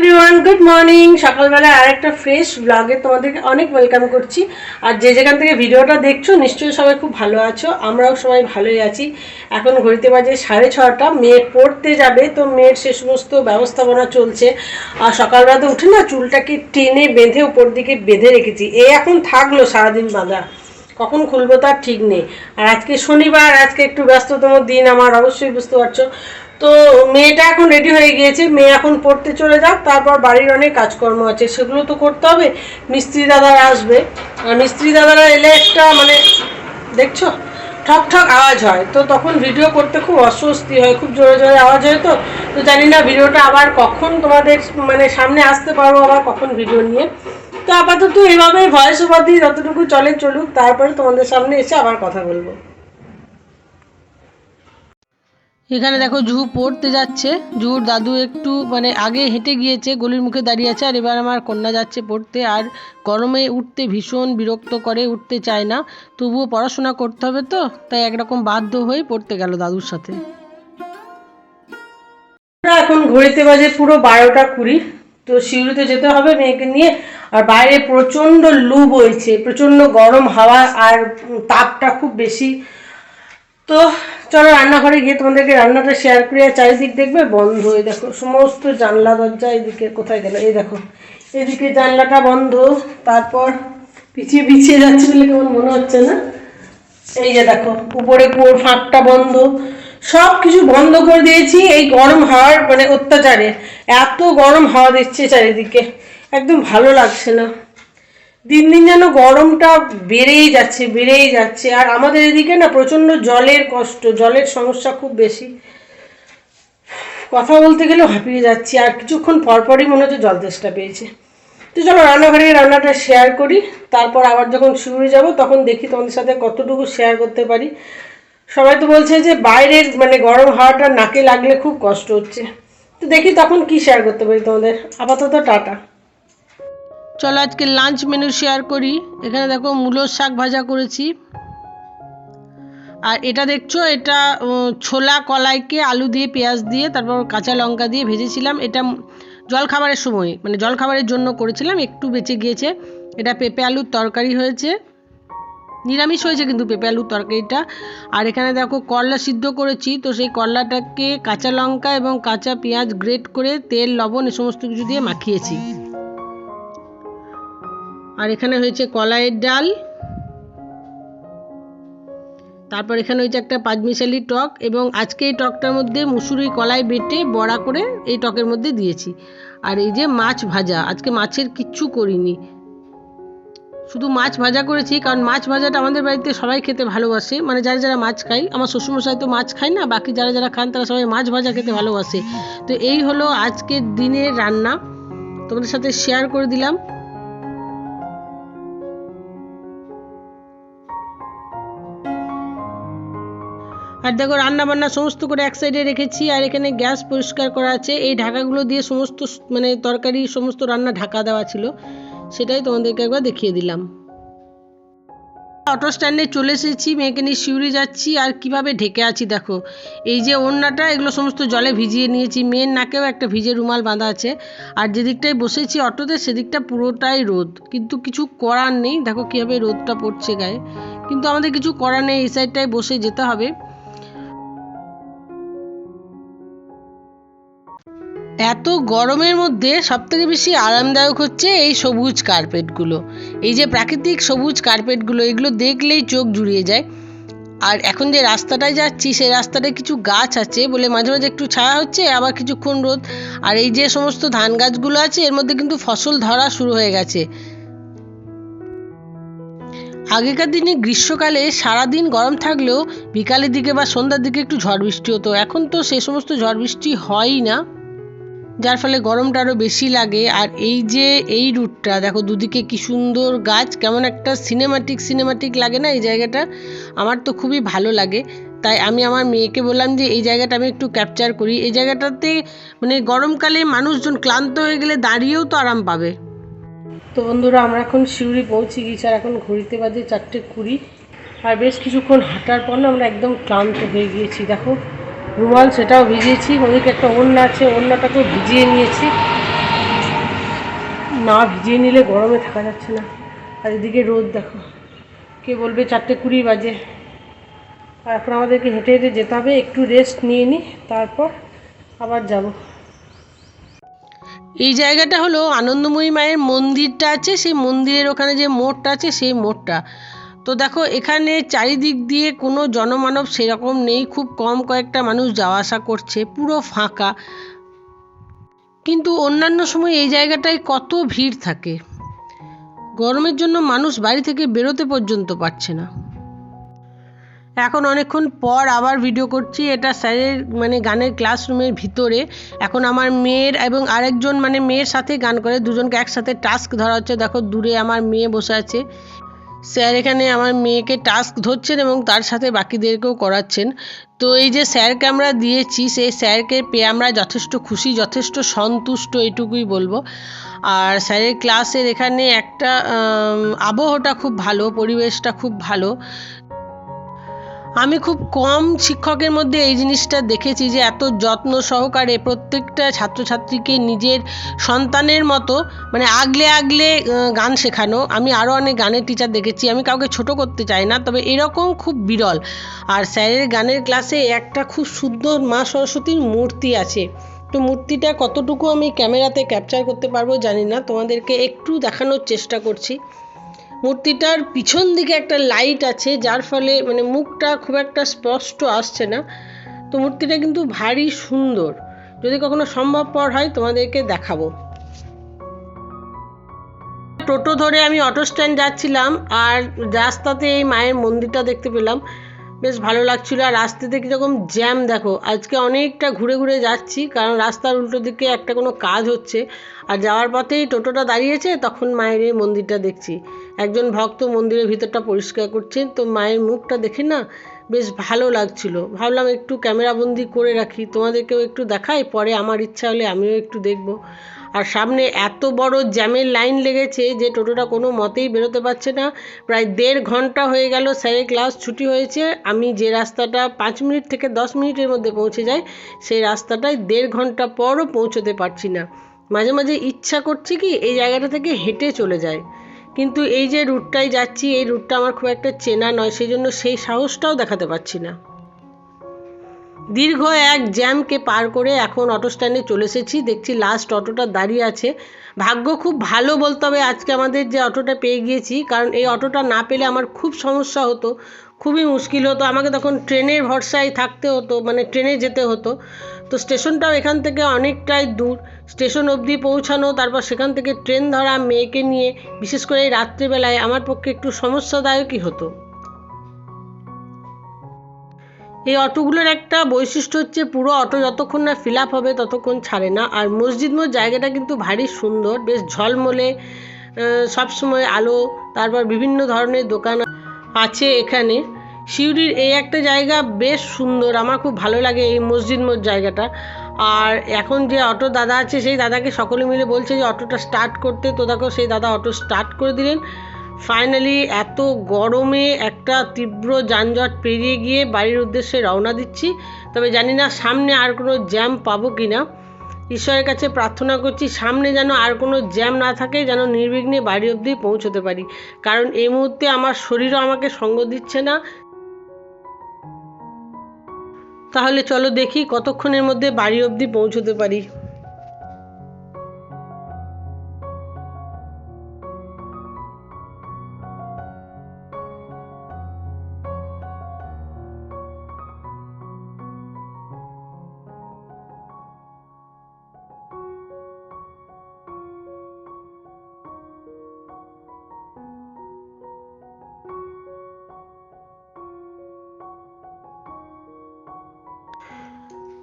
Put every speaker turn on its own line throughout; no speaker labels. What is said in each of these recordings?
Everyone good morning সকালবেলা আরেকটা fresh ব্লগে তোমাদেরকে অনেক ওয়েলকাম করছি। আর যে যেখান থেকে ভিডিওটা দেখছ, নিশ্চয়ই সবাই খুব ভালো আছো। আমরাও সবাই ভালোই আছি। এখন ঘড়িতে বাজে সাড়ে ছটা, মেয়ে পড়তে যাবে, তো মেয়ের সে সমস্ত ব্যবস্থাপনা চলছে। আর সকালবেলা তো উঠে না চুলটাকে টেনে বেঁধে উপর দিকে বেঁধে রেখেছি। এ এখন থাকল সারাদিন বাঁধা কখন খুলবো তার ঠিক নেই। আর আজকে শনিবার, আজকে একটু ব্যস্ততম দিন আমার, অবশ্যই বুঝতে পারছ। তো মেয়েটা এখন রেডি হয়ে গিয়েছে। মেয়ে এখন পড়তে চলে যাক, তারপর বাড়ির অনেক কাজকর্ম আছে, সেগুলো তো করতে হবে। মিস্ত্রি দাদারা আসবে। আর মিস্ত্রি দাদারা এলে একটা মানে দেখছ? ঠক ঠক আওয়াজ হয়। তো তখন ভিডিও করতে খুব অস্বস্তি হয়, খুব জোরে জোরে আওয়াজ হয় তো। তো জানি না ভিডিওটা আবার কখন তোমাদের মানে সামনে আসতে পারব আবার কখন ভিডিও নিয়ে। তো আপাতত এভাবে ভয়েস ওভার দিয়ে যতটুকু চলে চলুক, তারপরে তোমাদের সামনে এসে আবার কথা বলব। এখানে দেখো জুহু পড়তে যাচ্ছে। জুহুর দাদু একটু মানে আগে হেঁটে গিয়েছে, গলির মুখে দাঁড়িয়ে আছে, আর এবার আমার কন্যা যাচ্ছে পড়তে, আর গরমে উঠতে ভীষণ বিরক্ত করে, উঠতে চায় না। তবুও পড়াশোনা করতে হবে তো, তাই একরকম বাধ্য হয়ে পড়তে গেল দাদুর সাথে। এখন ঘড়িতে বাজে পুরো বারোটা কুড়ি, তো শিউরিতে যেতে হবে মেয়েকে নিয়ে, আর বাইরে প্রচণ্ড লু বইছে, প্রচণ্ড গরম হাওয়া, আর তাপটা খুব বেশি। তো চলো রান্নাঘরে গিয়ে তোমাদেরকে রান্নাটা শেয়ার করে চারিদিক দেখবে। বন্ধ, এই দেখো, সমস্ত জানলা, দরজা এদিকে কোথায় গেল? এই দেখো, এদিকে জানলাটা বন্ধ, তারপর পিছিয়ে পিছিয়ে যাচ্ছে বলে কেমন মনে হচ্ছে না? এই যে দেখো, উপরে কুয়োর ফাঁকটা বন্ধ। সব কিছু বন্ধ করে দিয়েছি, এই গরম হাওয়ার মানে অত্যাচারে। এত গরম হাওয়া দিচ্ছে চারিদিকে। একদম ভালো লাগছে না। দিন দিন যেন গরমটা বেড়েই যাচ্ছে বেড়েই যাচ্ছে। আর আমাদের এদিকে না প্রচণ্ড জলের কষ্ট, জলের সমস্যা খুব বেশি। কথা বলতে গেলে হাঁপিয়ে যাচ্ছি। আর কিছুক্ষণ পরপরই মনে হচ্ছে জল তেষ্টা পেয়েছে। তো চলো রান্নাঘরে রান্নাটা শেয়ার করি। তারপর আবার যখন শুরু যাব, তখন দেখি তোমাদের সাথে কতটুকু শেয়ার করতে পারি। সবাই তো বলছে যে বাইরের মানে গরম হাওয়াটা নাকে লাগলে খুব কষ্ট হচ্ছে। তো দেখি তখন কি শেয়ার করতে পারি তোমাদের। আপাতত টাটা। চলো আজকে লাঞ্চ মেনু শেয়ার করি। এখানে দেখো মূলোর শাক ভাজা করেছি। আর এটা দেখছ, এটা ছোলা কলাইকে আলু দিয়ে, পেঁয়াজ দিয়ে, তারপর কাঁচা লঙ্কা দিয়ে ভেজেছিলাম। এটা জল খাবারের সময় মানে জল খাবারের জন্য করেছিলাম, একটু বেঁচে গিয়েছে। এটা পেঁপে আলুর তরকারি হয়েছে। নিরামিষ হয়েছে কিন্তু পেঁপে আলুর তরকারিটা। আর এখানে দেখো করলা সিদ্ধ করেছি, তো সেই করলাটাকে কাঁচা লঙ্কা এবং কাঁচা পেঁয়াজ গ্রেট করে, তেল, লবণ, এ সমস্ত কিছু দিয়ে মাখিয়েছি। আর এখানে হয়েছে কলাইয়ের ডাল। তারপর এখানে হয়েছে একটা পাঁচমিশালি টক এবং আজকে এই টকটার মধ্যে মুসুরি কলাই বেটে বড়া করে এই টকের মধ্যে দিয়েছি। আর এই যে মাছ ভাজা, আজকে মাছের কিচ্ছু করিনি। শুধু মাছ ভাজা করেছি, কারণ মাছ ভাজাটা আমাদের বাড়িতে সবাই খেতে ভালোবাসে। মানে যারা যারা মাছ খায় আমার শ্বশুরমশাই তো মাছ খায় না, বাকি যারা যারা খান তারা সবাই মাছ ভাজা খেতে ভালোবাসে। তো এই হলো আজকের দিনের রান্না। তোমাদের সাথে শেয়ার করে দিলাম। আর দেখো রান্না বান্না সমস্ত করে এক সাইডে রেখেছি, আর এখানে গ্যাস পরিষ্কার করা আছে। এই ঢাকাগুলো দিয়ে সমস্ত মানে তরকারি, সমস্ত রান্না ঢাকা দেওয়া ছিল। সেটাই তোমাদেরকে একবার দেখিয়ে দিলাম। অটো স্ট্যান্ডে চলে এসেছি, মেয়েকে নিয়ে শিউরি যাচ্ছি, আর কীভাবে ঢেকে আছি দেখো। এই যে ওড়নাটা, এগুলো সমস্ত জলে ভিজিয়ে নিয়েছি। মেয়ের নাকেও একটা ভিজে রুমাল বাঁধা আছে। আর যেদিকটায় বসেছি অটোতে, সেদিকটা পুরোটাই রোদ। কিন্তু কিছু করার নেই। দেখো কীভাবে রোদটা পড়ছে গায়ে। কিন্তু আমাদের কিছু করার নেই, এই সাইডটায় বসে যেতে হবে। এত গরমের মধ্যে সবথেকে বেশি আরামদায়ক হচ্ছে এই সবুজ কার্পেটগুলো। এই যে প্রাকৃতিক সবুজ কার্পেটগুলো, এগুলো দেখলেই চোখ জুড়িয়ে যায়। আর এখন যে রাস্তাটায় যাচ্ছি, সেই রাস্তাটায় কিছু গাছ আছে বলে মাঝে মাঝে একটু ছায়া হচ্ছে, আবার কিছুক্ষণ রোদ। আর এই যে সমস্ত ধান গাছগুলো আছে, এর মধ্যে কিন্তু ফসল ধরা শুরু হয়ে গেছে। আগেকার দিনে গ্রীষ্মকালে সারাদিন গরম থাকলেও বিকালের দিকে বা সন্ধ্যার দিকে একটু ঝড় বৃষ্টি হতো। এখন তো সে সমস্ত ঝড় বৃষ্টি হয়ই না। যার ফলে গরমটা আরও বেশি লাগে। আর এই যে এই রুটটা, দেখো দুদিকে কি সুন্দর গাছ, কেমন একটা সিনেমাটিক সিনেমাটিক লাগে না এই জায়গাটা? আমার তো খুবই ভালো লাগে। তাই আমি আমার মেয়েকে বললাম যে, এই জায়গাটা আমি একটু ক্যাপচার করি। এই জায়গাটাতে মানে গরমকালে মানুষজন ক্লান্ত হয়ে গেলে দাঁড়িয়েও তো আরাম পাবে। তো বন্ধুরা, আমরা এখন শিউরি পৌঁছে গেছি আর এখন ঘড়িতে বাজে চারটে কুড়ি। আর বেশ কিছুক্ষণ হাঁটার পর না আমরা একদম ক্লান্ত হয়ে গিয়েছি, দেখো। রুমাল সেটাও ভিজিয়েছি। ওদিকে একটা ওড়না আছে, ওড়নাটাকেও ভিজিয়ে নিয়েছি। না ভিজিয়ে নিলে গরমে থাকা যাচ্ছে না। আর এদিকে রোদ দেখো। কে বলবে চারটে কুড়ি বাজে। আর এখন আমাদেরকে হেঁটে হেঁটে যেতে হবে, একটু রেস্ট নিয়ে নিই তারপর আবার যাব। এই জায়গাটা হলো আনন্দময়ী মায়ের মন্দিরটা আছে, সেই মন্দিরের ওখানে যে মোড়টা আছে, সেই মোড়টা। তো দেখো, এখানে চারিদিক দিয়ে কোনো জনমানব সেরকম নেই। খুব কম কয়েকটা মানুষ যাওয়া আসা করছে, পুরো ফাঁকা। কিন্তু অন্যান্য সময় এই জায়গাটায় কত ভিড় থাকে। গরমের জন্য মানুষ বাড়ি থেকে বেরোতে পর্যন্ত পারছে না। এখন অনেকক্ষণ পর আবার ভিডিও করছি। এটা স্যারের মানে গানের ক্লাসরুমের ভিতরে। এখন আমার মেয়ের এবং আরেকজন মানে মেয়ের সাথে গান করে। দুজনকে একসাথে টাস্ক ধরা হচ্ছে। দেখো, দূরে আমার মেয়ে বসে আছে। স্যার এখানে আমার মেয়েকে টাস্ক ধরছেন এবং তার সাথে বাকিদেরকেও করাচ্ছেন। তো এই যে স্যারকে আমরা দিয়েছি, সেই স্যারকে পেয়ে আমরা যথেষ্ট খুশি, যথেষ্ট সন্তুষ্ট এটুকুই বলব। আর স্যারের ক্লাসের এখানে একটা আবহটা খুব ভালো, পরিবেশটা খুব ভালো। আমি খুব কম শিক্ষকের মধ্যে এই জিনিসটা দেখেছি যে এত যত্ন সহকারে প্রত্যেকটা ছাত্রছাত্রীকে নিজের সন্তানের মতো মানে আগলে আগলে গান শেখানো। আমি আরও অনেক গানের টিচার দেখেছি। আমি কাউকে ছোট করতে চাই না, তবে এরকম খুব বিরল। আর স্যারের গানের ক্লাসে একটা খুব সুন্দর মা সরস্বতীর মূর্তি আছে। তো মূর্তিটা কতটুকু আমি ক্যামেরাতে ক্যাপচার করতে পারব জানি না। তোমাদেরকে একটু দেখানোর চেষ্টা করছি। মূর্তিটার পিছন দিকে একটা লাইট আছে, যার ফলে মানে মুখটা খুব একটা স্পষ্ট আসছে না। তো মূর্তিটা কিন্তু ভারী সুন্দর। যদি কখনো সম্ভবপর হয়, তোমাদেরকে দেখাবো। টোটো ধরে আমি অটো স্ট্যান্ড যাচ্ছিলাম, আর রাস্তাতে এই মায়ের মন্দিরটা দেখতে পেলাম। বেশ ভালো লাগছিল। আর রাস্তা রাস্তাতে কীরকম জ্যাম দেখো, আজকে অনেকটা ঘুরে ঘুরে যাচ্ছি, কারণ রাস্তার উল্টো দিকে একটা কোনো কাজ হচ্ছে। আর যাওয়ার পথেই টোটোটা দাঁড়িয়েছে, তখন মায়ের এই মন্দিরটা দেখছি। একজন ভক্ত মন্দিরের ভিতরটা পরিষ্কার করছেন তো মায়ের মুখটা দেখে না বেশ ভালো লাগছিল। ভাবলাম একটু ক্যামেরাবন্দি করে রাখি, তোমাদেরকেও একটু দেখাই, পরে আমার ইচ্ছা হলে আমিও একটু দেখব। আর সামনে এত বড় জ্যামের লাইন লেগেছে যে টোটোটা কোনো মতেই বেরোতে পারছে না। প্রায় দেড় ঘণ্টা হয়ে গেল, স্যারের ক্লাস ছুটি হয়েছে। আমি যে রাস্তাটা পাঁচ মিনিট থেকে দশ মিনিটের মধ্যে পৌঁছে যাই, সেই রাস্তাটায় দেড় ঘণ্টা পরও পৌঁছতে পারছি না। মাঝে মাঝে ইচ্ছা করছে কি এই জায়গাটা থেকে হেঁটে চলে যায় কিন্তু এই যে রুটটায় যাচ্ছি, এই রুটটা আমার খুব একটা চেনা নয় সেই জন্য সেই সাহসটাও দেখাতে পারছি না। দীর্ঘ এক জ্যামকে পার করে এখন অটো স্ট্যান্ডে চলে এসেছি। দেখছি লাস্ট অটোটা দাঁড়িয়ে আছে। ভাগ্য খুব ভালো বলতে হবে, আজকে আমাদের যে অটোটা পেয়ে গিয়েছি, কারণ এই অটোটা না পেলে আমার খুব সমস্যা হতো, খুবই মুশকিল হতো। আমাকে তখন ট্রেনের ভরসায় থাকতে হতো মানে ট্রেনে যেতে হতো। তো স্টেশনটাও এখান থেকে অনেকটাই দূর। স্টেশন অবধি পৌঁছানো, তারপর সেখান থেকে ট্রেন ধরা, মেয়েকে নিয়ে, বিশেষ করে এই রাত্রিবেলায়, আমার পক্ষে একটু সমস্যাদায়কই হতো। এই অটোগুলোর একটা বৈশিষ্ট্য হচ্ছে পুরো অটো যতক্ষণ না ফিল আপ হবে ততক্ষণ ছাড়ে না। আর মসজিদ মোড় জায়গাটা কিন্তু ভারী সুন্দর, বেশ ঝলমলে সবসময় আলো, তারপর বিভিন্ন ধরনের দোকান আছে এখানে। সিউড়ির এই একটা জায়গা বেশ সুন্দর, আমার খুব ভালো লাগে এই মসজিদ মোড় জায়গাটা। আর এখন যে অটো দাদা আছে, সেই দাদাকে সকলে মিলে বলছে যে অটোটা স্টার্ট করতে। তো দেখো সেই দাদা অটো স্টার্ট করে দিলেন। ফাইনালি এত গরমে একটা তীব্র যানজট পেরিয়ে গিয়ে বাড়ির উদ্দেশ্যে রওনা দিচ্ছি। তবে জানি না সামনে আর কোনো জ্যাম পাবো কি না ঈশ্বরের কাছে প্রার্থনা করছি সামনে যেন আর কোনো জ্যাম না থাকে, যেন নির্বিঘ্নে বাড়ি অবধি পৌঁছতে পারি। কারণ এই মুহূর্তে আমার শরীরও আমাকে সঙ্গ দিচ্ছে না। তাহলে চলো দেখি কতক্ষণের মধ্যে বাড়ি অবধি পৌঁছতে পারি।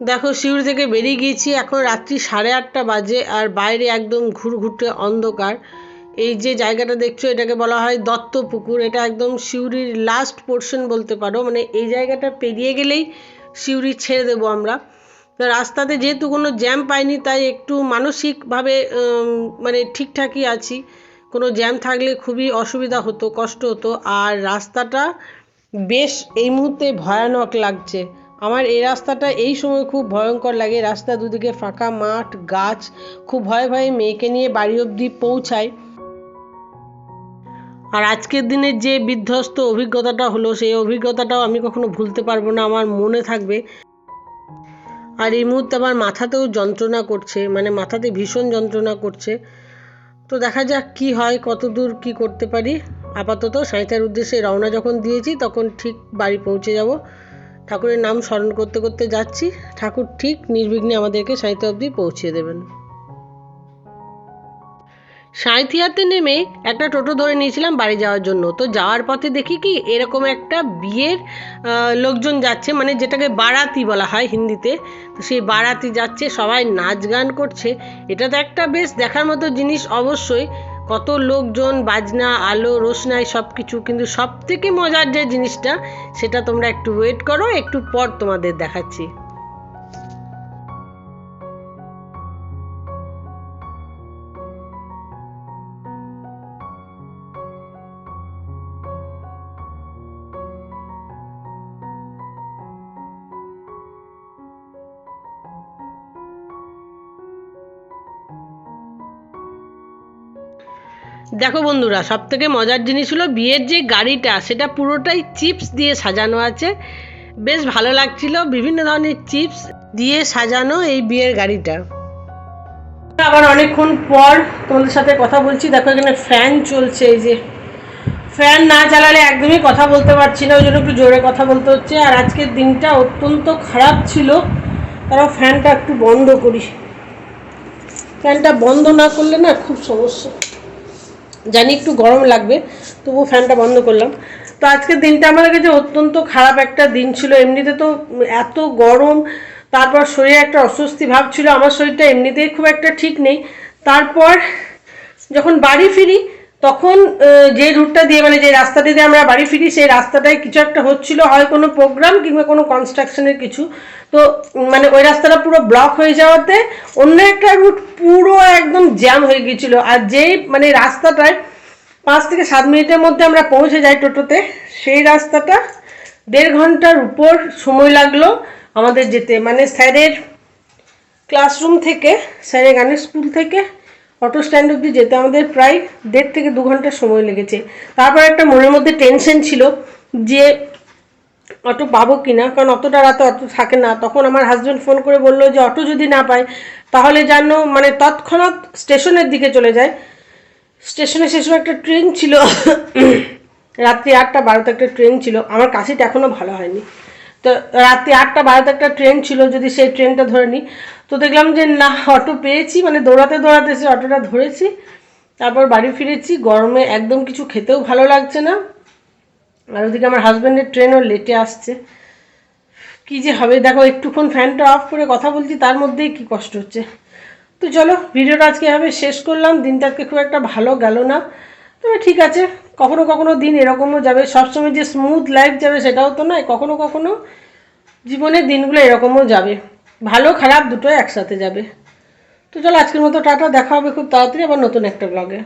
দেখো সিউড়ি থেকে বেরিয়ে গিয়েছি। এখন রাত্রি সাড়ে আটটা বাজে আর বাইরে একদম ঘুরঘুটে অন্ধকার। এই যে জায়গাটা দেখছ, এটাকে বলা হয় দত্ত পুকুর এটা একদম সিউড়ির লাস্ট পোর্শন বলতে পারো। মানে এই জায়গাটা পেরিয়ে গেলেই সিউড়ি ছেড়ে দেবো আমরা। রাস্তাতে যেহেতু কোনো জ্যাম পাইনি, তাই একটু মানসিকভাবে মানে ঠিকঠাকই আছি। কোনো জ্যাম থাকলে খুবই অসুবিধা হতো, কষ্ট হতো। আর রাস্তাটা বেশ এই মুহূর্তে ভয়ানক লাগছে। আমার এই রাস্তাটা এই সময় খুব ভয়ঙ্কর লাগে। রাস্তা দুদিকে ফাঁকা মাঠ, গাছ, খুব ভয়ে ভয়ে মেয়েকে নিয়ে বাড়ি অবধি পৌঁছায়। আর আজকের দিনের যে বিধ্বস্ত অভিজ্ঞতাটা হলো, সেই অভিজ্ঞতাটাও আমি কখনো ভুলতে পারব না, আমার মনে থাকবে। আর এই মুহূর্তে আমার মাথাতেও যন্ত্রণা করছে মানে মাথাতে ভীষণ যন্ত্রণা করছে। তো দেখা যাক কি হয় কত দূর কী করতে পারি। আপাতত সাঁইতার উদ্দেশ্যে রওনা যখন দিয়েছি, তখন ঠিক বাড়ি পৌঁছে যাব। ঠাকুরের নাম স্মরণ করতে করতে যাচ্ছি। ঠাকুর ঠিক নির্বিঘ্নে আমাদেরকে সাঁইতা অবধি পৌঁছিয়ে দেবেন। সাঁইথিয়াতে নেমে একটা টোটো ধরে নিয়েছিলাম বাড়ি যাওয়ার জন্য। তো যাওয়ার পথে দেখি কি এরকম একটা বিয়ের লোকজন যাচ্ছে মানে যেটাকে বারাতি বলা হয় হিন্দিতে। তো সেই বারাতি যাচ্ছে, সবাই নাচ গান করছে। এটা তো একটা বেশ দেখার মতো জিনিস অবশ্যই। কত লোকজন, বাজনা, আলো, রোশনাই সব কিছু কিন্তু সব থেকে মজার যে জিনিসটা, সেটা তোমরা একটু ওয়েট করো, একটু পর তোমাদের দেখাচ্ছি। দেখো বন্ধুরা সব থেকে মজার জিনিস হলো বিয়ের যে গাড়িটা, সেটা পুরোটাই চিপস দিয়ে সাজানো আছে। বেশ ভালো লাগছিল, বিভিন্ন ধরনের চিপস দিয়ে সাজানো এই বিয়ের গাড়িটা। আবার অনেকক্ষণ পর তোমাদের সাথে কথা বলছি। দেখো এখানে ফ্যান চলছে, এই যে ফ্যান না চালালে একদমই কথা বলতে পারছি না, ওই জন্য একটু জোরে কথা বলতে হচ্ছে। আর আজকের দিনটা অত্যন্ত খারাপ ছিল, তারাও ফ্যানটা একটু বন্ধ করি। ফ্যানটা বন্ধ না করলে না খুব সমস্যা। জানি একটু গরম লাগবে তবু ফ্যানটা বন্ধ করলাম। তো আজকের দিনটা আমার কাছে অত্যন্ত খারাপ একটা দিন ছিল। এমনিতে তো এত গরম, তারপর শরীরে একটা অস্বস্তি ভাব ছিল। আমার শরীরটা এমনিতেই খুব একটা ঠিক নেই। তারপর যখন বাড়ি ফিরি তখন যে রুটটা দিয়ে মানে যে রাস্তাটা দিয়ে আমরা বাড়ি ফিরি, সেই রাস্তাটায় কিছু একটা হচ্ছিল, হয় কোনো প্রোগ্রাম কিংবা কোনো কনস্ট্রাকশনের কিছু। তো মানে ওই রাস্তাটা পুরো ব্লক হয়ে যাওয়াতে অন্য একটা রুট পুরো একদম জ্যাম হয়ে গিয়েছিল। আর যেই মানে রাস্তাটায় পাঁচ থেকে সাত মিনিটের মধ্যে আমরা পৌঁছে যাই টোটোতে, সেই রাস্তাটা দেড় ঘণ্টার উপর সময় লাগল আমাদের যেতে। মানে স্যারের ক্লাসরুম থেকে, স্যারের গানের স্কুল থেকে অটো স্ট্যান্ড অব্দি যেতে আমাদের প্রায় দেড় থেকে দু ঘণ্টা সময় লেগেছে। তারপর একটা মনের মধ্যে টেনশন ছিল যে অটো পাবো কি না কারণ অতটা রাতে অটো থাকে না। তখন আমার হাজব্যান্ড ফোন করে বলল যে, অটো যদি না পাই, তাহলে যেন মানে তৎক্ষণাৎ স্টেশনের দিকে চলে যায়। স্টেশনে সে সময় একটা ট্রেন ছিল। রাত্রি আটটা বারোতে একটা ট্রেন ছিল। আমার কাশিটা এখনও ভালো হয়নি। তো রাত্রি আটটা বারোতে একটা ট্রেন ছিল, যদি সেই ট্রেনটা ধরে নিই। তো দেখলাম যে না, অটো পেয়েছি মানে দৌড়াতে দৌড়াতে সে অটোটা ধরেছি। তারপর বাড়ি ফিরেছি, গরমে একদম কিছু খেতেও ভালো লাগছে না। আর ওদিকে আমার হাজব্যান্ডের ট্রেনও লেটে আসছে। কি যে হবে, দেখো, একটুক্ষণ ফ্যানটা অফ করে কথা বলছি, তার মধ্যেই কি কষ্ট হচ্ছে। তো চলো ভিডিওটা আজকে এভাবে শেষ করলাম। দিনটা আজকে খুব একটা ভালো গেল না। তবে ঠিক আছে, কখনো কখনো দিন এরকমও যাবে। সবসময় যে স্মুথ লাইফ যাবে সেটাও তো নয়, কখনো কখনো জীবনের দিনগুলো এরকমও যাবে। ভালো খারাপ দুটোই একসাথে যাবে। তো চলো আজকের মতো টাটা, দেখা হবে খুব তাড়াতাড়ি আবার নতুন একটা ব্লগে